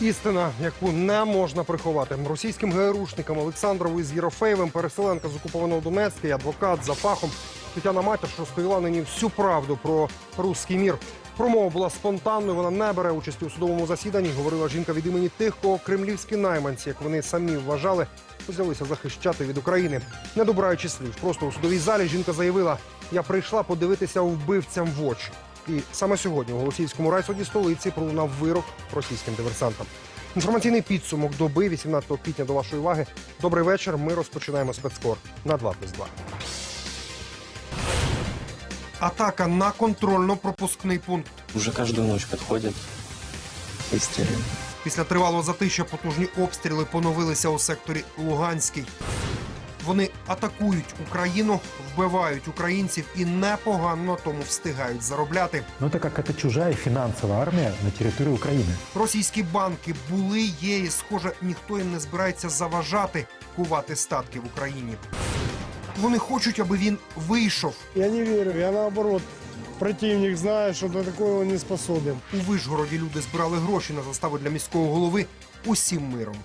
Істина, яку не можна приховати. Російським ГРУшникам Олександрову із Єрофеєвим, переселенка з окупованого Донецька, і адвокат за фахом Тетяна Матяш розповіла нині всю правду про руський мір. Промова була спонтанною, вона не бере участі у судовому засіданні. Говорила жінка від імені тих, кого кремлівські найманці, як вони самі вважали, взялися захищати від України. Не добираючи слів, просто у судовій залі жінка заявила: я прийшла подивитися вбивцям в очі. І саме сьогодні у Голосіївському райсуді столиці пролунав вирок російським диверсантам. Інформаційний підсумок доби 18 квітня до вашої уваги. Добрий вечір. Ми розпочинаємо спецкор на 2 плюс 2. Атака на контрольно-пропускний пункт. Уже каждую ночь подходят и стреляют. Після тривалого затища потужні обстріли поновилися у секторі Луганський. Вони атакують Україну, вбивають українців і непогано на тому встигають заробляти. Но это как это чужая финансовая армия на территории Украины. Російські банки були, є і, схоже, ніхто їм не збирається заважати кувати статки в Україні. Вони хочуть, аби він вийшов. Я не верю, я наоборот. Противник знает, что на такое он не способен. У Вишгороді люди збирали гроші на заставу для міського голови усім миром.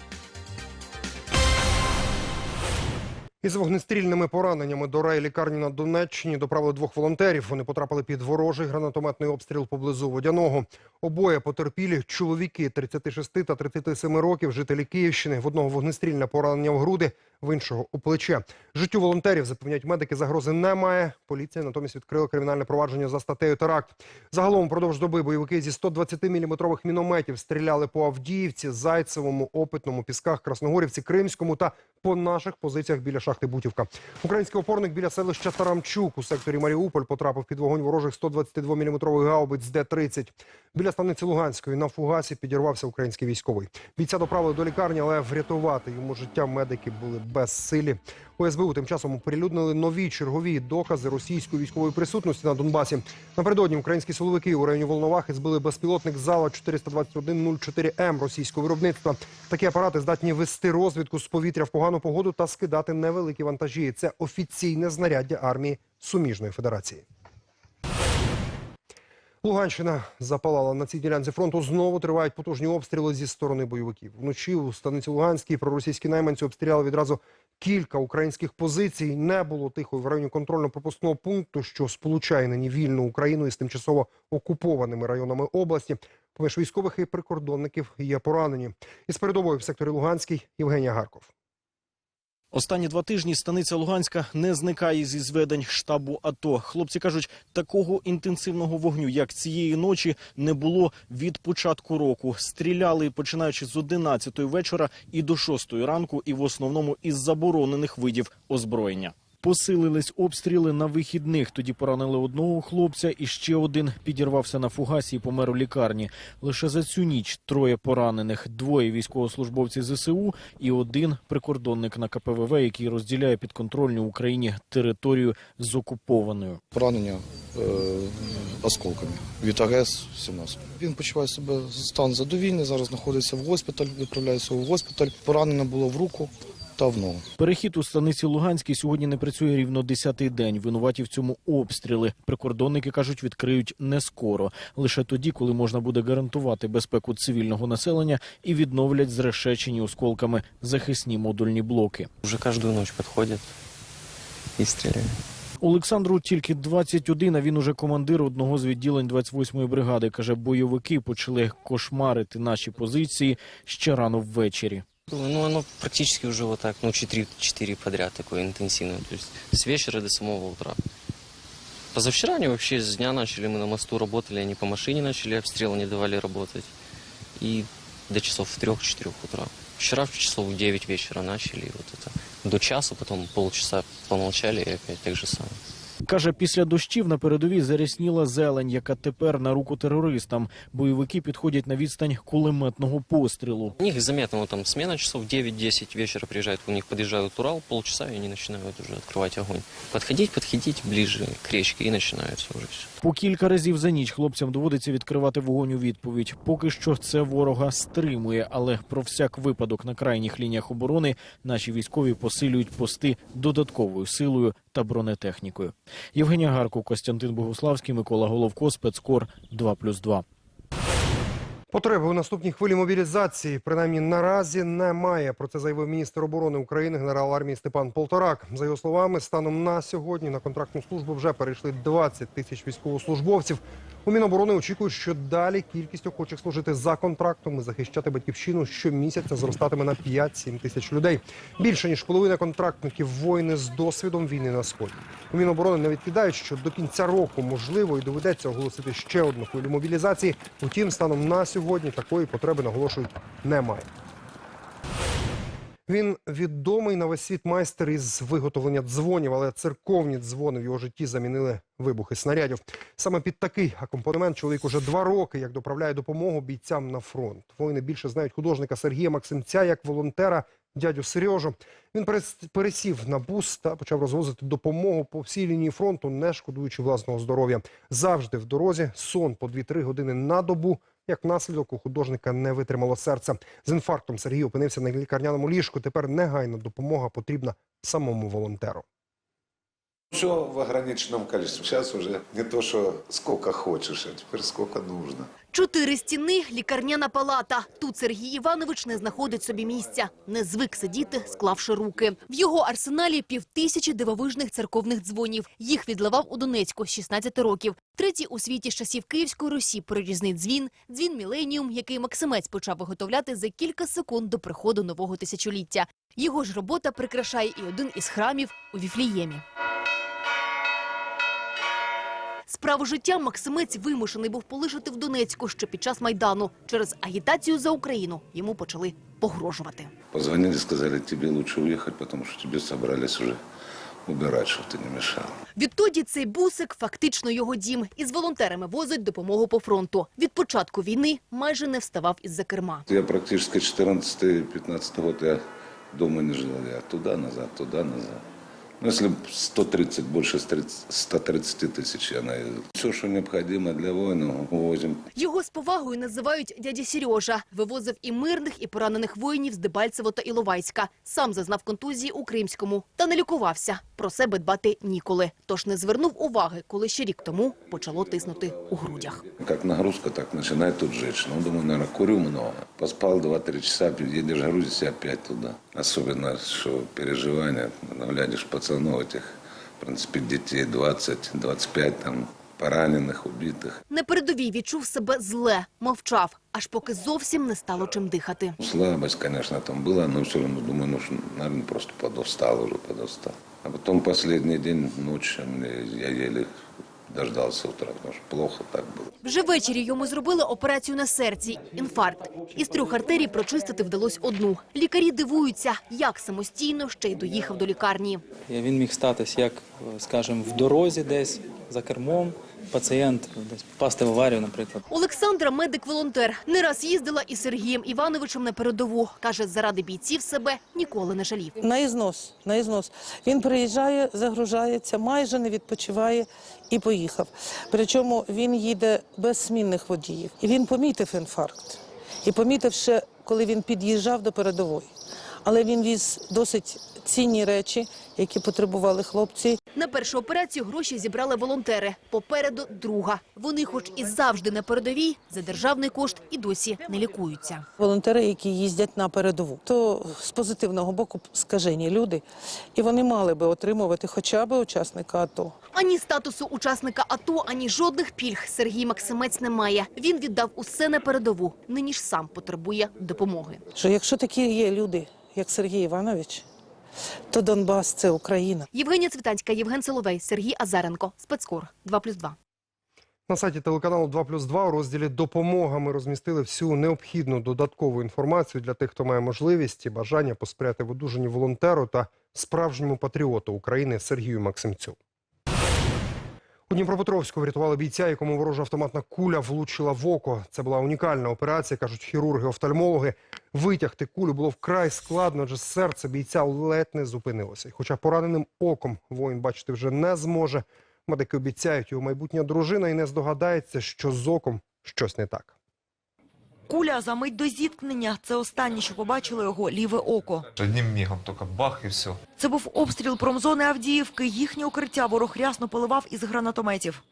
Із вогнестрільними пораненнями до райлікарні на Донеччині доправили двох волонтерів. Вони потрапили під ворожий гранатометний обстріл поблизу водяного. Обоє потерпілі чоловіки 36 та 37 років, жителі Київщини. В одного вогнестрільне поранення в груди, в іншого у плече. Життю волонтерів запевняють медики. Загрози немає. Поліція натомість відкрила кримінальне провадження за статтею теракт. Загалом впродовж доби бойовики зі 120-мм мінометів стріляли по Авдіївці, Зайцевому, Опитному, Пісках, Красногорівці, Кримському та по наших позиціях біля шахти Бутівка. Український опорник біля селища Тарамчук у секторі Маріуполь потрапив під вогонь ворожих 122-мм гаубиць Д-30. Біля станиці Луганської на фугасі підірвався український військовий. Бійця доправили до лікарні, але врятувати йому життя медики були безсилі. У СБУ тим часом оприлюднили нові чергові докази російської військової присутності на Донбасі. Напередодні українські силовики у районі Волновахи збили безпілотник зала 421-04М російського виробництва. Такі апарати здатні вести розвідку з повітря в погану погоду та скидати невеликі вантажі. Це офіційне знаряддя армії суміжної федерації. Луганщина запалала на цій ділянці фронту. Знову тривають потужні обстріли зі сторони бойовиків. Вночі у станиці Луганській проросійські найманці обстріляли відразу кілька українських позицій. Не було тихо в районі контрольно-пропускного пункту, що сполучає нині вільну Україну із тимчасово окупованими районами області. Поміж військових і прикордонників є поранені. Із передовою в секторі Луганський Євгенія Гарков. Останні два тижні станиця Луганська не зникає зі зведень штабу АТО. Хлопці кажуть, такого інтенсивного вогню, як цієї ночі, не було від початку року. Стріляли починаючи з 11 вечора і до 6 ранку, і в основному із заборонених видів озброєння. Посилились обстріли на вихідних. Тоді поранили одного хлопця, і ще один підірвався на фугасі і помер у лікарні. Лише за цю ніч троє поранених: двоє військовослужбовців ЗСУ і один прикордонник на КПВВ, який розділяє підконтрольну Україні територію з окупованою. поранення е, осколками від АГС-17. Він почуває себе стан задовільний, зараз знаходиться в госпіталь, відправляється у госпіталь. Поранено було в руку ногу. Перехід у станиці Луганській сьогодні не працює рівно десятий день. Винуваті в цьому обстріли. Прикордонники кажуть, відкриють не скоро, лише тоді, коли можна буде гарантувати безпеку цивільного населення і відновлять зрешечені осколками захисні модульні блоки. Уже каждую ночь подходят и стреляют. Олександру тільки 21, а він уже командир одного з відділень 28-ї бригади. Каже, бойовики почали кошмарити наші позиції ще рано ввечері. Ну, оно практически уже вот так, ну, 4, 4 подряд такое интенсивное. То есть с вечера до самого утра. Позавчера они вообще с дня начали, мы на мосту работали, они по машине начали, обстрелы не давали работать. И до часов в 3-4 утра. Вчера в часов в 9 вечера начали, и вот это до часа, потом полчаса помолчали, и опять так же самое. Каже, після дощів на передовій зарісніла зелень, яка тепер на руку терористам. Бойовики підходять на відстань кулеметного пострілу. У них заметно, там сміна часов 9-10 вечора приїжджають, у них подъезжают Урал, полчаса, і вони починають уже відкривати огонь. Підходіть, підходіть ближе к річці і починається вже все. По кілька разів за ніч хлопцям доводиться відкривати вогонь у відповідь. Поки що це ворога стримує, але про всяк випадок на крайніх лініях оборони наші військові посилюють пости додатковою силою та бронетехнікою. Євгенія Гарко, Костянтин Богуславський, Микола Головко, спецкор 2+,2. Потреби у наступній хвилі мобілізації, принаймні наразі, немає. Про це заявив міністр оборони України, генерал армії Степан Полторак. За його словами, станом на сьогодні на контрактну службу вже перейшли 20 тисяч військовослужбовців. У Міноборони очікують, що далі кількість охочих служити за контрактом і захищати батьківщину щомісяця зростатиме на 5-7 тисяч людей. Більше ніж половина контрактників воїни з досвідом війни на сході. У Міноборони не відкидають, що до кінця року можливо і доведеться оголосити ще одну хвилю мобілізації. Утім, станом на сьогодні такої потреби наголошують немає. Він відомий на весь світ майстер із виготовлення дзвонів, але церковні дзвони в його житті замінили вибухи снарядів. Саме під такий акомпанемент чоловік уже два роки як доправляє допомогу бійцям на фронт. Воїни більше знають художника Сергія Максимця як волонтера дядю Сережу. Він перес- пересів на бус та почав розвозити допомогу по всій лінії фронту, не шкодуючи власного здоров'я. Завжди в дорозі сон по 2-3 години на добу. Як наслідок у художника не витримало серце. З інфарктом Сергій опинився на лікарняному ліжку. Тепер негайна допомога потрібна самому волонтеру. Все в ограниченном количестве. Сейчас уже не то, что сколько хочешь, а теперь сколько нужно. Чотири стіни, лікарняна палата. Тут Сергій Іванович не знаходить собі місця. Не звик сидіти, склавши руки. В його арсеналі півтисячі дивовижних церковних дзвонів. Їх відливав у Донецьку з 16 років. Третій у світі з часів Київської Русі прорізний дзвін, дзвін Міленіум, який Максимець почав виготовляти за кілька секунд до приходу нового тисячоліття. Його ж робота прикрашає і один із храмів у Віфліємі. Справу життя Максимець вимушений був полишити в Донецьку ще під час Майдану. Через агітацію за Україну йому почали погрожувати. Позвонили, сказали, тебе лучше уехать, потому что тебе собрались уже убирать, чтобы ты не мешал. Відтоді цей бусик фактично його дім. Із волонтерами возить допомогу по фронту. Від початку війни майже не вставав із-за керма. Я практически 14-15 год я дома не жил. Я туда-назад, туда-назад. Ну, если б 130, больше 130 130 тысяч я наездил. Все, что необходимо для воина, увозим. Його з повагою називають дядя Сережа. Вивозив і мирних, і поранених воїнів з Дебальцево та Іловайська. Сам зазнав контузії у Кримському. Та не лікувався. Про себе дбати ніколи. Тож не звернув уваги, коли ще рік тому почало тиснути у грудях. Як нагрузка, так починає тут жити. Ну, думаю, наверное, курю много. Поспав 2-3 часа, під'їдеш грузишься опять туда. Особливо, що переживання, глядишь пацанов этих, в принципі, дітей 20-25, там, пораненых, убитых. На передовій відчув себе зле, мовчав, аж поки зовсім не стало чим дихати. Слабость, конечно, там была, но все равно, думаю, ну, что, наверное, просто подустал уже, подустал. А потом последний день, ночь, мне- я еле дождался утра, потому что плохо так было. Вже ввечері йому зробили операцію на серці – інфаркт. Із трьох артерій прочистити вдалось одну. Лікарі дивуються, як самостійно ще й доїхав до лікарні. Він міг статись як, скажімо, в дорозі десь за кермом. Пацієнт десь попасти в аварію, наприклад. Олександра – медик-волонтер. Не раз їздила із Сергієм Івановичем на передову. Каже, заради бійців себе ніколи не жалів. На ізнос, на ізнос. Він приїжджає, загружається, майже не відпочиває і поїхав. Причому він їде без змінних водіїв. І він помітив інфаркт. І помітив ще, коли він під'їжджав до передової. Але він віз досить цінні речі, які потребували хлопці. На першу операцію гроші зібрали волонтери. Попереду друга. Вони хоч і завжди на передовій, за державний кошт і досі не лікуються. Волонтери, які їздять на передову, то з позитивного боку скажені люди, і вони мали би отримувати хоча б учасника АТО. Ані статусу учасника АТО, ані жодних пільг Сергій Максимець не має. Він віддав усе на передову. Нині ж сам потребує допомоги. Що якщо такі є люди, як Сергій Іванович, то Донбас це Україна. Євгенія Цвітанська, Євген Соловей, Сергій Азаренко. Спецкор 2+,2. На сайті телеканалу 2 плюс 2 у розділі «Допомога» ми розмістили всю необхідну додаткову інформацію для тих, хто має можливість і бажання посприяти в одужанні волонтеру та справжньому патріоту України Сергію Максимцю. У Дніпропетровську врятували бійця, якому ворожа автоматна куля влучила в око. Це була унікальна операція, кажуть хірурги-офтальмологи. Витягти кулю було вкрай складно, адже серце бійця ледь не зупинилося. І Хоча пораненим оком воїн бачити вже не зможе, медики обіцяють, його майбутня дружина і не здогадається, що з оком щось не так. Куля за мить до зіткнення. Це останнє, що побачило його ліве око. Одним мігом тільки бах і все. Це був обстріл промзони Авдіївки. Їхнє укриття ворог рясно поливав із гранатометів.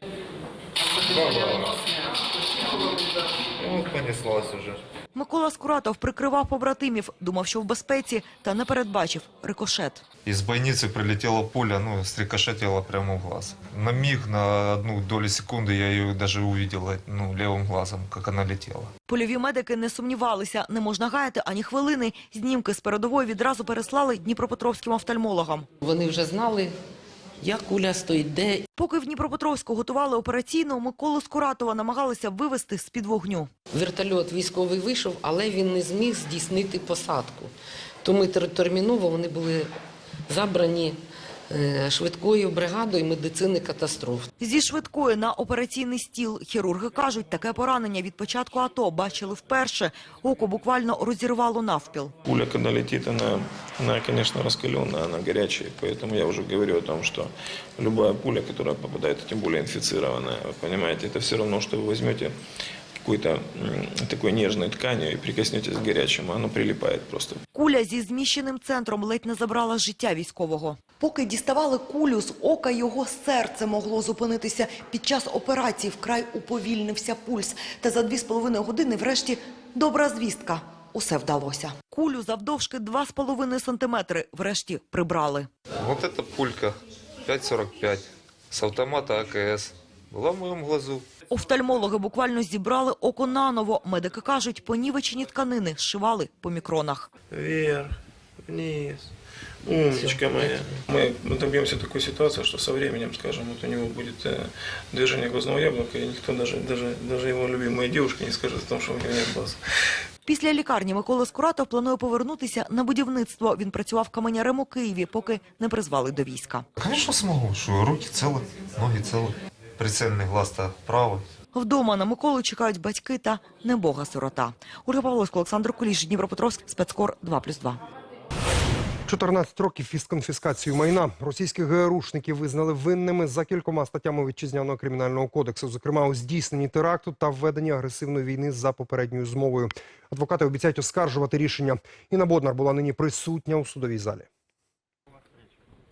Ну, понеслась уже. Микола Скуратов прикривав побратимів, думав, що в безпеці, та не передбачив рикошет. Из бойницы прилетела пуля, ну, срикошетила прямо в глаз. На миг, на одну долю секунды я ее даже увидел ну, левым глазом, как она летела. Польові медики не сумнівалися, не можна гаяти ані хвилини. Знімки з передової відразу переслали дніпропетровським офтальмологам. Вони вже знали, як куля стоїть, де Поки в Дніпропетровську готували операційну, Миколу Скуратова намагалися вивести з-під вогню. вертольот військовий вийшов, але він не зміг здійснити посадку. Тому тер- терміново вони були забрані швидкою бригадою медицини катастроф. Зі швидкої на операційний стіл хірурги кажуть, таке поранення від початку АТО бачили вперше. Око буквально розірвало навпіл. Пуля, когда летит, она, она, конечно, раскаленная, она горячая. Поэтому я уже говорю о том, что любая пуля, которая попадает, а тем более инфицированная, вы понимаете, это все равно, что вы возьмете какой-то такой нежной тканью и прикоснетесь к горячему, оно прилипает просто. Куля зі зміщеним центром ледь не забрала життя військового. Поки діставали кулю з ока, його серце могло зупинитися. Під час операції вкрай уповільнився пульс. Та за дві з половиною години врешті добра звістка. Усе вдалося. Кулю завдовжки 2,5 сантиметри врешті прибрали. Вот эта пулька 5,45 с автомата АКС была в моем глазу. Офтальмологи буквально зібрали око наново. Медики кажуть, понівечені тканини зшивали по мікронах. Вверх, вниз. Умничка моя. Мы добьемся такой ситуации, что со временем, скажем, вот у него будет э, движение глазного яблока, и никто, даже, даже, даже его любимая девушка не скажет о том, что у него нет глаз. Після лікарні Микола Скуратов планує повернутися на будівництво. Він працював каменярем у Києві, поки не призвали до війська. Конечно, смогу, что руки целы, ноги целы. Прицельный глаз-то правый. Вдома на Миколу чекають батьки та небога сирота. Ольга Павловська, Олександр Куліш, Дніпропетровськ, спецкор 2+,2. 14 років із конфіскацією майна російських ГРУшників визнали винними за кількома статтями вітчизняного кримінального кодексу, зокрема у здійсненні теракту та введенні агресивної війни за попередньою змовою. Адвокати обіцяють оскаржувати рішення. Інна Боднар була нині присутня у судовій залі.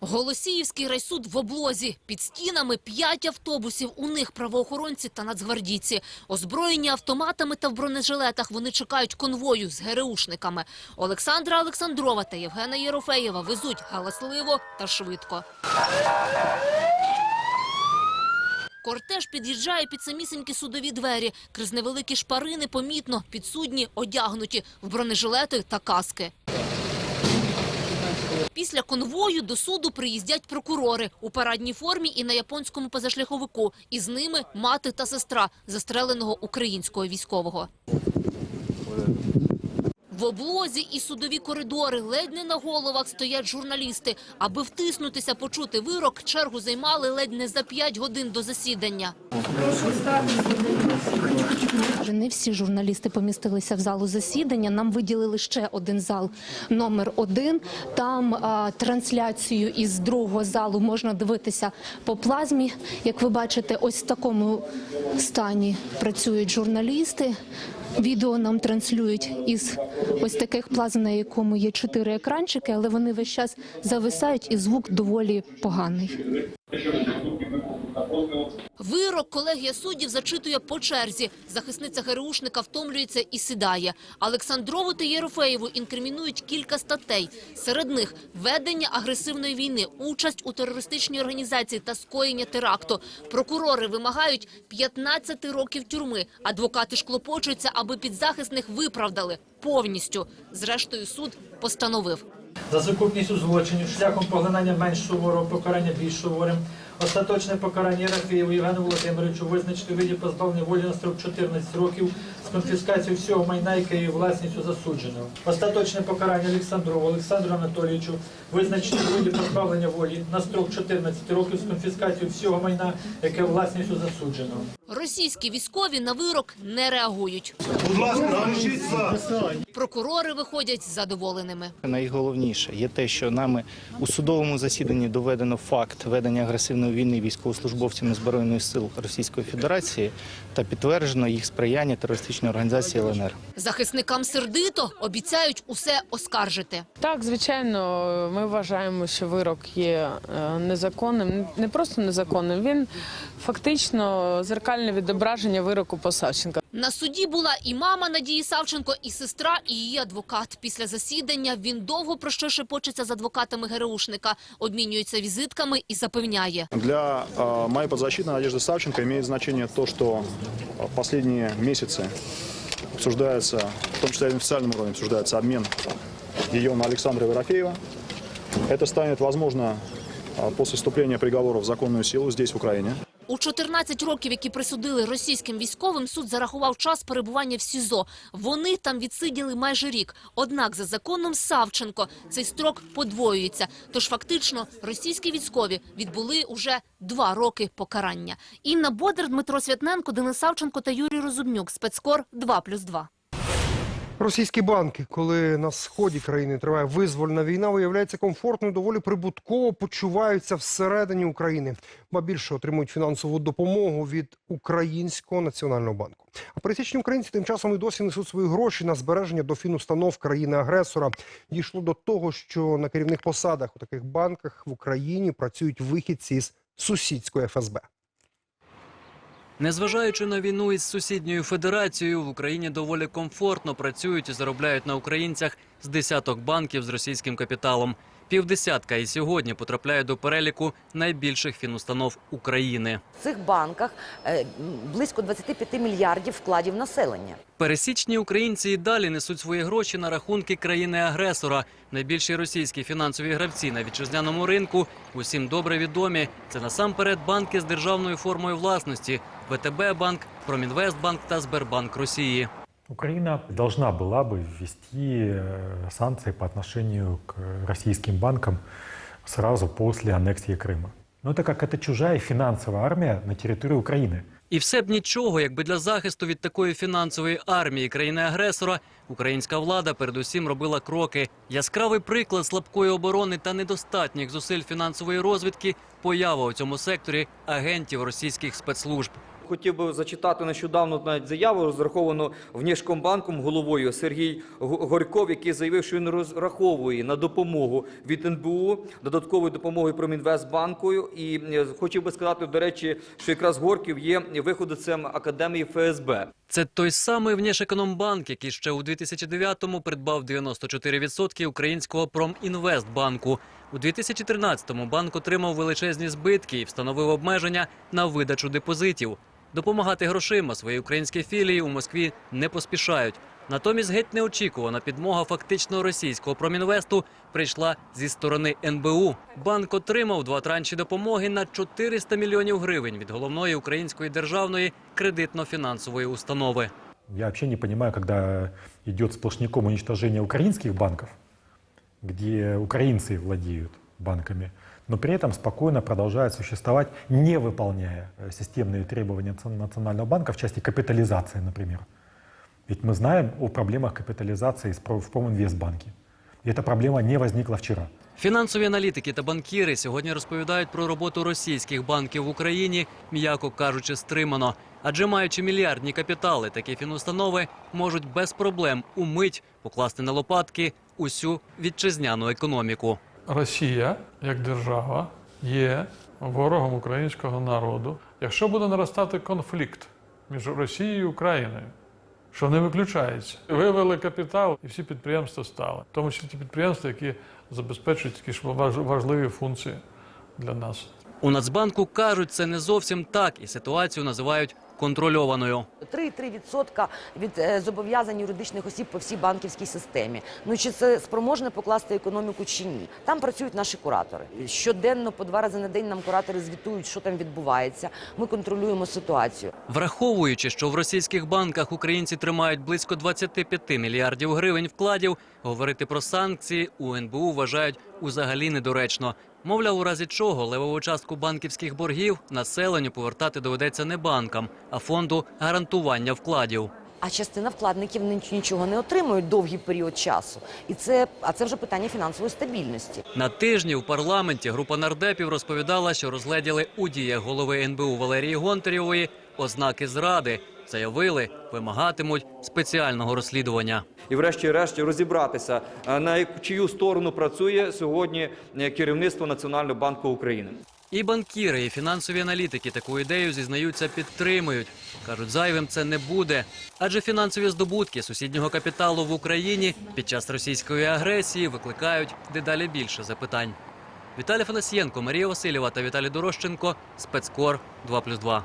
Голосіївський райсуд в облозі. Під стінами п'ять автобусів. У них правоохоронці та нацгвардійці. Озброєні автоматами та в бронежилетах. Вони чекають конвою з ГРУшниками. Олександра Олександрова та Євгена Єрофеєва везуть галасливо та швидко. Кортеж під'їжджає під самісінькі судові двері. Крізь невеликі шпарини помітно, підсудні одягнуті в бронежилети та каски. Після конвою до суду приїздять прокурори у парадній формі і на японському позашляховику. І з ними мати та сестра застреленого українського військового. В облозі і судові коридори ледь не на головах стоять журналісти. Аби втиснутися, почути вирок, чергу займали ледь не за п'ять годин до засідання. Не всі журналісти помістилися в залу засідання. Нам виділили ще один зал номер один. Там а, трансляцію із другого залу можна дивитися по плазмі. Як ви бачите, ось в такому стані працюють журналісти. Відео нам транслюють із ось таких плазм, на якому є чотири екранчики, але вони весь час зависають, і звук доволі поганий. Вирок колегія суддів зачитує по черзі. Захисниця ГРУшника втомлюється і сідає. Олександрову та Єрофеєву інкримінують кілька статей. Серед них ведення агресивної війни, участь у терористичній організації та скоєння теракту. Прокурори вимагають 15 років тюрми. Адвокати ж клопочуться, аби підзахисних виправдали повністю. Зрештою, суд постановив. За сукупністю злочинів шляхом поглинання менш суворого покарання більш суворим. Остаточне покарання Рафієву Євгену Володимировичу визначити виді позбавлення волі на строк 14 років з конфіскацією всього майна, яке є власністю засудженого. Остаточне покарання Олександрову Олександру Анатолійовичу визначити у виді позбавлення волі на строк 14 років з конфіскацією всього майна, яке власністю засудженого. Російські військові на вирок не реагують. Будь ласка, Прокурори виходять задоволеними. Найголовніше є те, що нами у судовому засіданні доведено факт ведення агресивної війни військовослужбовцями Збройних сил Російської Федерації та підтверджено їх сприяння терористичній терористичної організації ЛНР. Захисникам сердито обіцяють усе оскаржити. Так, звичайно, ми вважаємо, що вирок є е, незаконним. Не просто незаконним, він фактично зеркальне відображення вироку по Савченка. На суді була і мама Надії Савченко, і сестра, і її адвокат. Після засідання він довго про що шепочеться з адвокатами ГРУшника, обмінюється візитками і запевняє. Для э, моей подзащитной Надежды Савченко имеет значение то, что э, последние месяцы обсуждается, в том числе и на официальном уровне, обсуждается обмен ее на Александра Ерофеева. Это станет возможно э, после вступления приговора в законную силу здесь, в Украине. У 14 років, які присудили російським військовим, суд зарахував час перебування в СІЗО. Вони там відсиділи майже рік. Однак за законом Савченко цей строк подвоюється. Тож фактично російські військові відбули уже два роки покарання. Інна Бодер, Дмитро Святненко, Денис Савченко та Юрій Розумнюк. Спецкор 2+,2. Російські банки, коли на сході країни триває визвольна війна, виявляється комфортно доволі прибутково почуваються всередині України, ба більше отримують фінансову допомогу від Українського національного банку. А пересічні українці тим часом і досі несуть свої гроші на збереження до фінустанов країни-агресора. Дійшло до того, що на керівних посадах у таких банках в Україні працюють вихідці з сусідської ФСБ. Незважаючи на війну із сусідньою федерацією, в Україні доволі комфортно працюють і заробляють на українцях з десяток банків з російським капіталом. Півдесятка і сьогодні потрапляє до переліку найбільших фінустанов України. В цих банках е, близько 25 мільярдів вкладів населення. Пересічні українці і далі несуть свої гроші на рахунки країни-агресора. Найбільші російські фінансові гравці на вітчизняному ринку усім добре відомі. Це насамперед банки з державною формою власності: ВТБ банк, Промінвестбанк та Сбербанк Росії. Украина должна была бы ввести э, санкции по отношению к российским банкам сразу после аннексии Крыма. Но так как это чужая финансовая армия на территории Украины, І все б нічого, якби для захисту від такої фінансової армії країни-агресора українська влада передусім робила кроки. Яскравий приклад слабкої оборони та недостатніх зусиль фінансової розвідки поява у цьому секторі агентів російських спецслужб. Хотів би зачитати нещодавно навіть заяву, розраховану Внешкомбанком головою Сергій Горьков, який заявив, що він розраховує на допомогу від НБУ, додаткової допомоги Промінвестбанку. І е, хотів би сказати, до речі, що якраз Горьків є виходцем академії ФСБ. Це той самий Внешекономбанк, який ще у 2009-му придбав 94% українського Промінвестбанку. У 2013-му банк отримав величезні збитки і встановив обмеження на видачу депозитів. Допомагати грошима своїй українській філії у Москві не поспішають. Натомість геть неочікувана підмога фактично російського промінвесту прийшла зі сторони НБУ. Банк отримав два транші допомоги на 400 мільйонів гривень від головної української державної кредитно-фінансової установи. я вообще не понимаю, когда идет сплошняком уничтожение украинских банков, где украинцы владеют банками, но при этом спокойно продолжают существовать, не выполняя э, системные требования Национ- Национального банка в части капитализации, например. Ведь мы знаем о проблемах капитализации с про- в Проминвестбанке. И эта проблема не возникла вчера. Фінансові аналітики та банкіри сьогодні розповідають про роботу російських банків в Україні, м'яко кажучи, стримано. Адже маючи мільярдні капітали, такі фінустанови можуть без проблем умить покласти на лопатки усю вітчизняну економіку. Росія як держава є ворогом українського народу. Якщо буде наростати конфлікт між Росією і Україною, що не виключається, вивели капітал і всі підприємства стали, в тому числі ті підприємства, які забезпечують такі важливі функції для нас. У Нацбанку кажуть, це не зовсім так, і ситуацію називають контрольованою. 3,3% від е, зобов'язань юридичних осіб по всій банківській системі. Ну чи це спроможне покласти економіку чи ні? Там працюють наші куратори. Щоденно по два рази на день нам куратори звітують, що там відбувається. Ми контролюємо ситуацію. Враховуючи, що в російських банках українці тримають близько 25 мільярдів гривень вкладів, говорити про санкції у НБУ вважають узагалі недоречно. Мовляв, у разі чого левову частку банківських боргів населенню повертати доведеться не банкам, а фонду гарантування вкладів. А частина вкладників ні- нічого не отримують довгий період часу. І це, а це вже питання фінансової стабільності. На тижні в парламенті група нардепів розповідала, що розгледіли у діях голови НБУ Валерії Гонтарєвої ознаки зради. Заявили, вимагатимуть спеціального розслідування. І врешті-решт розібратися, е, на чию сторону працює сьогодні е, керівництво Національного банку України. І банкіри, і фінансові аналітики таку ідею зізнаються, підтримують. кажуть, зайвим це не буде. Адже фінансові здобутки сусіднього капіталу в Україні під час російської агресії викликають дедалі більше запитань. Віталій Фанасієнко, Марія Васильєва та Віталій Дорощенко. Спецкор 2+,2.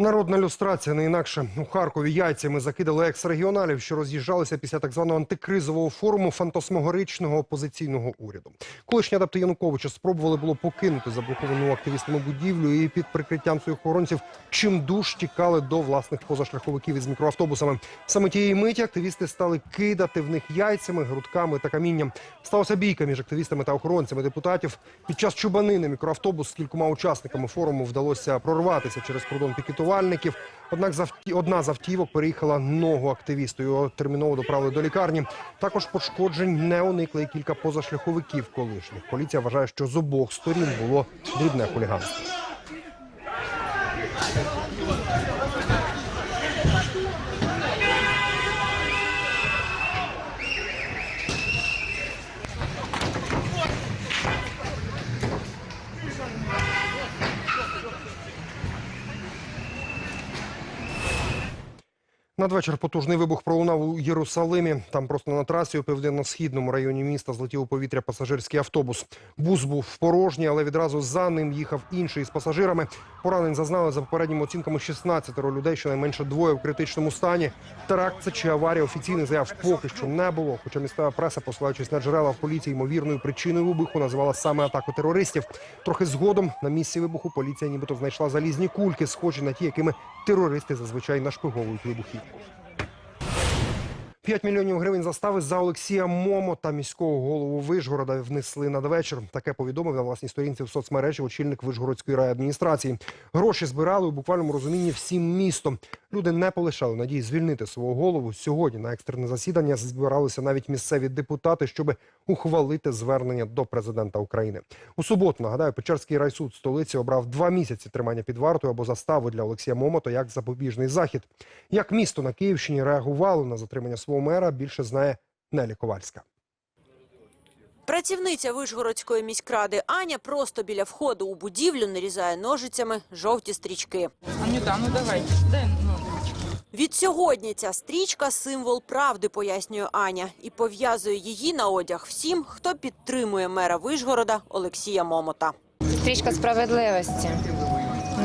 Народна люстрація не інакше у Харкові яйцями закидали екс-регіоналів, що роз'їжджалися після так званого антикризового форуму фантасмогоричного опозиційного уряду. Колишні адапти Януковича спробували було покинути заблоковану активістами будівлю і під прикриттям своїх охоронців чимдуж тікали до власних позашляховиків із мікроавтобусами. Саме тієї миті активісти стали кидати в них яйцями, грудками та камінням. Сталася бійка між активістами та охоронцями депутатів. Під час чубанини мікроавтобус з кількома учасниками форуму вдалося прорватися через кордон пікетувальників. Однак одна з автівок переїхала ногу активісту. Його терміново доправили до лікарні. Також пошкоджень не уникли і кілька позашляховиків колишніх. Поліція вважає, що з обох сторін було дрібне хуліганство. Надвечір потужний вибух пролунав у Єрусалимі. Там просто на трасі у південно-східному районі міста злетів у повітря пасажирський автобус. Бус був порожній, але відразу за ним їхав інший з пасажирами. Поранень зазнали за попередніми оцінками 16 людей, щонайменше двоє в критичному стані. Теракт це чи аварія офіційних заяв поки що не було. Хоча місцева преса, посилаючись на джерела в поліції, ймовірною причиною вибуху називала саме атаку терористів. Трохи згодом на місці вибуху поліція нібито знайшла залізні кульки, схожі на ті, якими терористи зазвичай нашпиговують вибухівку. Thank you. 5 мільйонів гривень застави за Олексія Момо та міського голову Вишгорода внесли надвечір. Таке повідомив на власній сторінці в соцмережі очільник Вишгородської райадміністрації. Гроші збирали у буквальному розумінні всім містом. Люди не полишали надії звільнити свого голову. Сьогодні на екстрене засідання збиралися навіть місцеві депутати, щоб ухвалити звернення до президента України. У суботу нагадаю, Печерський райсуд столиці обрав два місяці тримання під вартою або заставу для Олексія Момота як запобіжний захід. Як місто на Київщині реагувало на затримання свого мера, більше знає Нелі Ковальська. Працівниця Вишгородської міськради Аня просто біля входу у будівлю нарізає ножицями жовті стрічки. Анюта, ну давай, дай ножички. Від сьогодні ця стрічка – символ правди, пояснює Аня, і пов'язує її на одяг всім, хто підтримує мера Вишгорода Олексія Момота. Стрічка справедливості.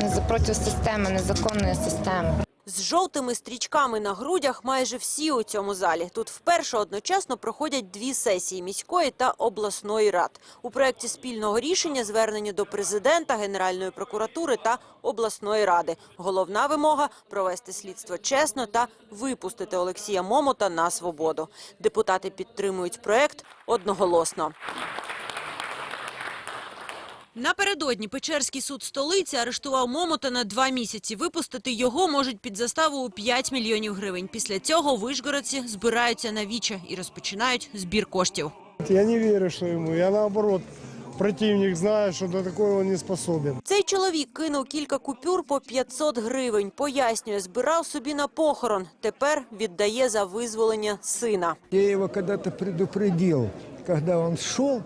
Не за- проти системи, незаконної системи. З жовтими стрічками на грудях майже всі у цьому залі. Тут вперше одночасно проходять дві сесії міської та обласної рад. У проєкті спільного рішення звернення до президента, Генеральної прокуратури та обласної ради. Головна вимога – провести слідство чесно та випустити Олексія Момота на свободу. Депутати підтримують проєкт одноголосно. Напередодні Печерський суд столиці арештував Момота на два місяці. Випустити його можуть під заставу у 5 мільйонів гривень. Після цього вишгородці збираються на віче і розпочинають збір коштів. Я не верю, что ему. Я наоборот, противник знает, что на такое он не способен. Цей чоловік кинув кілька купюр по 500 гривень. Пояснює, збирав собі на похорон. Тепер віддає за визволення сина. Я его когда-то предупредил, когда он шел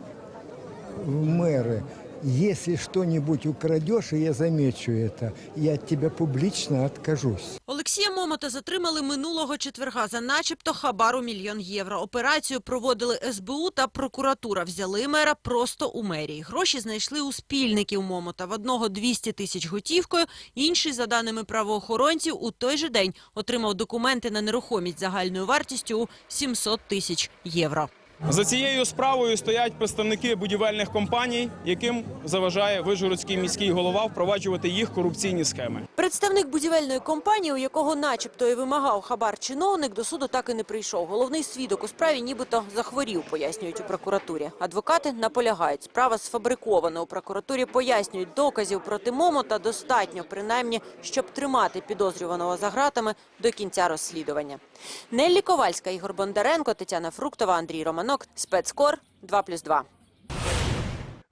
в мэры, если что-нибудь украдешь, и я замечу это, я от тебя публично откажусь. Олексія Момота затримали минулого четверга за начебто хабару мільйон євро. Операцію проводили СБУ та прокуратура. Взяли мера просто у мерії. Гроші знайшли у спільників Момота. В одного 200 тисяч готівкою, інший, за даними правоохоронців, у той же день отримав документи на нерухомість загальною вартістю у 700 тисяч євро. За цією справою стоять представники будівельних компаній, яким заважає Вижгородський міський голова впроваджувати їх корупційні схеми. Представник будівельної компанії, у якого начебто і вимагав хабар чиновник, до суду так і не прийшов. Головний свідок у справі нібито захворів, пояснюють у прокуратурі. Адвокати наполягають, справа сфабрикована. У прокуратурі пояснюють, доказів проти Момота достатньо, принаймні, щоб тримати підозрюваного за ґратами до кінця розслідування. Неллі Ковальська, Ігор Бондаренко, Тетяна Фруктова, Андрій Романок. Спецкор 2+,2.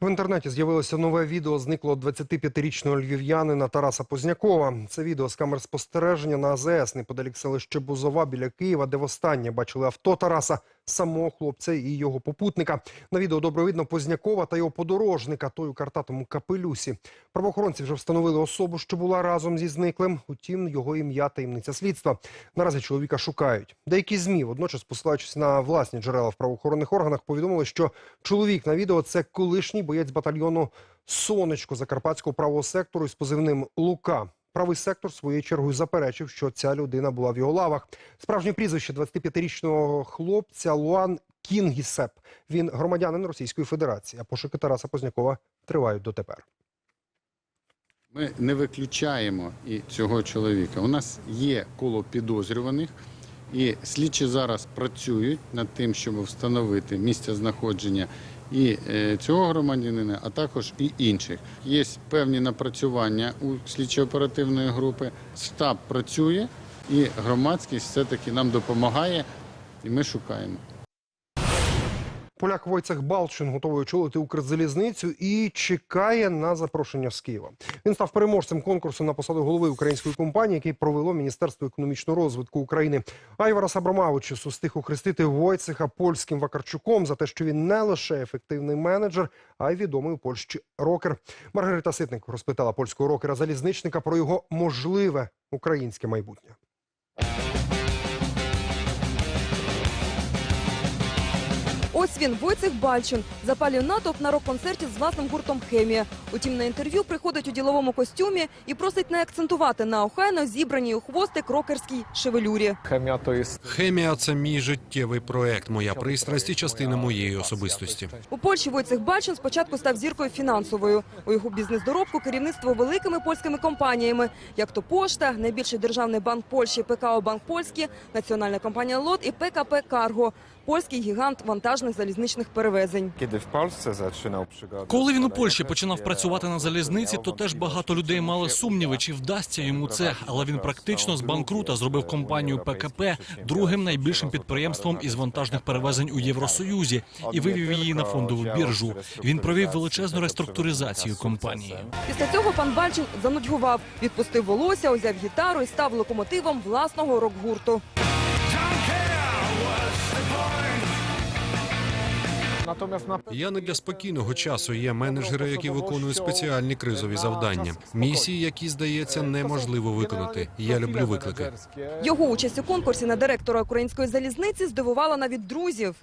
В інтернеті з'явилося нове відео зниклого 25-річного львів'янина Тараса Познякова. Це відео з камер спостереження на АЗС неподалік селища Бузова біля Києва, де востаннє бачили авто Тараса, самого хлопця і його попутника. На відео добре видно Познякова та його подорожника, той у картатому капелюсі. Правоохоронці вже встановили особу, що була разом зі зниклим. Утім, його ім'я таємниця слідства. Наразі чоловіка шукають. Деякі змі, водночас посилаючись на власні джерела в правоохоронних органах, повідомили, що чоловік на відео це колишній боєць батальйону Сонечко Закарпатського правого сектору із позивним Лука. Правий сектор своєю чергою заперечив, що ця людина була в його лавах. Справжнє прізвище 25-річного хлопця Луан Кінгісеп. Він громадянин Російської Федерації. А пошуки Тараса Познякова тривають дотепер. Ми не виключаємо і цього чоловіка. У нас є коло підозрюваних, і слідчі зараз працюють над тим, щоб встановити місце знаходження і е, цього громадянина, а також і інших. Є певні напрацювання у слідчо-оперативної групи. Штаб працює, і громадськість все-таки нам допомагає, і ми шукаємо. Поляк Войцех Балчин готовий очолити Укрзалізницю і чекає на запрошення з Києва. Він став переможцем конкурсу на посаду голови української компанії, який провело Міністерство економічного розвитку України. Айварас Абрамавичус устиг охрестити Войцеха польським Вакарчуком за те, що він не лише ефективний менеджер, а й відомий у Польщі рокер. Маргарита Ситник розпитала польського рокера залізничника про його можливе українське майбутнє. Ось він, Войцех Бальчин, запалює натовп на рок-концерті з власним гуртом «Хемія». Утім, на інтерв'ю приходить у діловому костюмі і просить не акцентувати на охайно зібраній у хвостик рокерській шевелюрі. Хемія це мій життєвий проект, моя пристрасть і частина моєї особистості. У Польщі Войцех Бальчин спочатку став зіркою фінансовою. У його бізнес-доробку керівництво великими польськими компаніями, як то Пошта, найбільший державний банк Польщі ПКО Банк Польський, національна компанія Лот і ПКП Карго, польський гігант вантажних залізничних перевезень. Коли він у Польщі починав працювати на залізниці, то теж багато людей мали сумніви, чи вдасться йому це. Але він практично з банкрута зробив компанію ПКП другим найбільшим підприємством із вантажних перевезень у Євросоюзі і вивів її на фондову біржу. Він провів величезну реструктуризацію компанії. Після цього пан Бальчин занудьгував, відпустив волосся, узяв гітару і став локомотивом власного рок-гурту. Я не для спокійного часу. Є менеджери, які виконують спеціальні кризові завдання, місії, які здається неможливо виконати. Я люблю виклики. Його участь у конкурсі на директора української залізниці здивувала навіть друзів.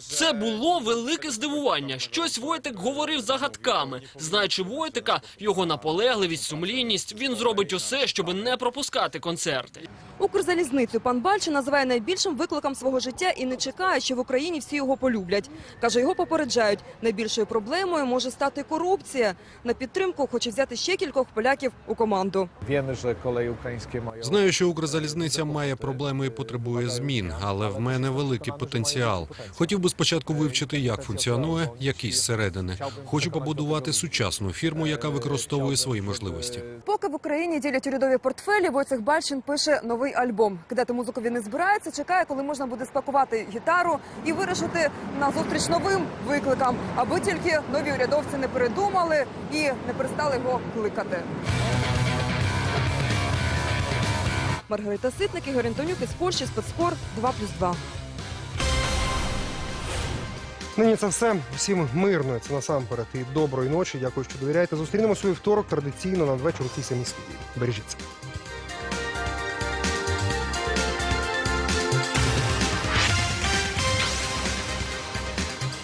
Це було велике здивування. Щось Войтик говорив загадками. Знаючи Войтика, його наполегливість, сумлінність, він зробить усе, щоб не пропускати концерти. Укрзалізницю пан Бальчин називає найбільшим викликом свого життя і не чекає, що в Україні всі його полюблять. Каже, його попереджають, найбільшою проблемою може стати корупція. На підтримку хоче взяти ще кількох поляків у команду. Знаю, що Укрзалізниця має проблеми і потребує змін, але в мене великий потенціал. Хотів би спочатку вивчити, як функціонує якийсь зсередини. Хочу побудувати сучасну фірму, яка використовує свої можливості. Поки в Україні ділять урядові портфелі, Войцех Бальчин пише новий альбом. Кидати музику він не збирається, чекає, коли можна буде спакувати гітару і вирішити на зустріч новим викликам, аби тільки нові урядовці не передумали і не перестали його кликати. Маргарита Ситник, Ігор Антонюк із Польщі, спецкор 2+,2. Нині це все. Всім мирної, це насамперед і доброї ночі. Дякую, що довіряєте. Зустрінемося у вівторок традиційно надвечір у цій самій студії. Бережіться.